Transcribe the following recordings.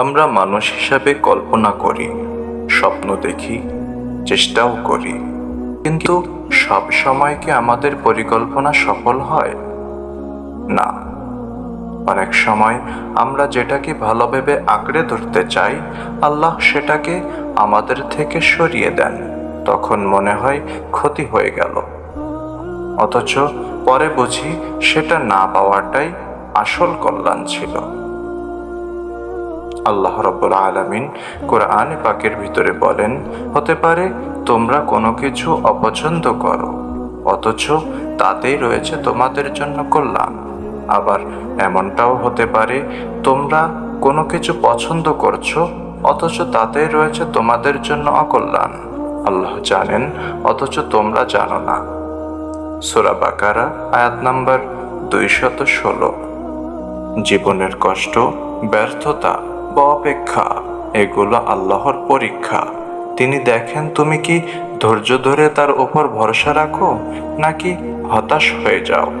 আমরা মানুষ হিসাবে কল্পনা করি, স্বপ্ন দেখি, চেষ্টাও করি। কিন্তু সব সময় কি আমাদের পরিকল্পনা সফল হয়? না। অনেক সময় আমরা যেটাকে ভালো ভেবে আঁকড়ে ধরতে চাই, আল্লাহ সেটাকে আমাদের থেকে সরিয়ে দেন। তখন মনে হয় ক্ষতি হয়ে গেল। অথচ পরে বুঝি সেটা না পাওয়াটাই আসল কল্যাণ ছিল। আল্লাহ রব্বুল আলামিন কোরআন পাকের ভিতরে বলেন, হতে পারে তোমরা কোনো কিছু অপছন্দ করো, অথচ তাতেই রয়েছে তোমাদের জন্য কল্যাণ। আবার এমনটাও হতে পারে তোমরা কোনো কিছু পছন্দ করছ, অথচ তাতেই রয়েছে তোমাদের জন্য অকল্যাণ। আল্লাহ জানেন, অথচ তোমরা জানো না। সোরা বাকারা, আয়াত নাম্বার দুইশত ষোলো। জীবনের কষ্ট, ব্যর্থতা অপেক্ষা, এগুলো আল্লাহর পরীক্ষা। তিনি দেখেন, তুমি কি ধৈর্য ধরে তার উপর ভরসা রাখো, নাকি হতাশ হয়ে যাও?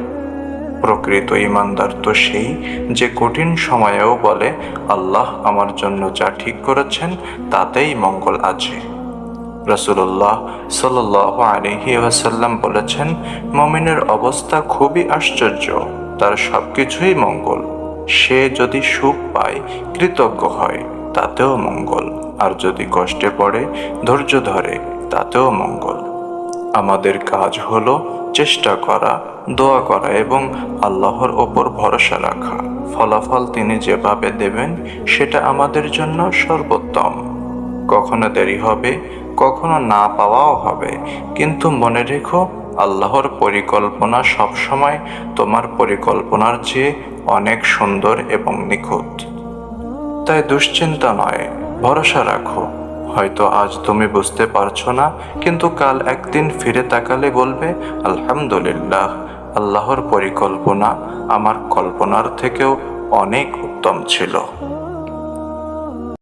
প্রকৃত ইমানদার তো সেই যে কঠিন সময়েও বলে, আল্লাহ আমার জন্য যা ঠিক করেছেন, তাতেই মঙ্গল আছে। রসুল্লাহ সাল আলহি ওয়াসাল্লাম বলেছেন, মমিনের অবস্থা খুবই আশ্চর্য, তার সবকিছুই মঙ্গল। সে যদি সুখ পায়, কৃতজ্ঞ হয়, তাতেও মঙ্গল। আর যদি কষ্টে পড়ে, ধৈর্য ধরে, তাতেও মঙ্গল। আমাদের কাজ হলো চেষ্টা করা, দোয়া করা এবং আল্লাহর ওপর ভরসা রাখা। ফলাফল তিনি যেভাবে দেবেন, সেটা আমাদের জন্য সর্বোত্তম। কখনো দেরি হবে, কখনো না পাওয়াও হবে, কিন্তু মনে রেখো আল্লাহর পরিকল্পনা সবসময় তোমার পরিকল্পনার চেয়ে অনেক সুন্দর এবং নিখুঁত। তাই দুশ্চিন্তা নয়, ভরসা রাখো। হয়তো আজ তুমি বুঝতে পারছ না, কিন্তু কাল একদিন ফিরে তাকালে বলবে, আলহামদুলিল্লাহ, আল্লাহর পরিকল্পনা আমার কল্পনার থেকেও অনেক উত্তম ছিল।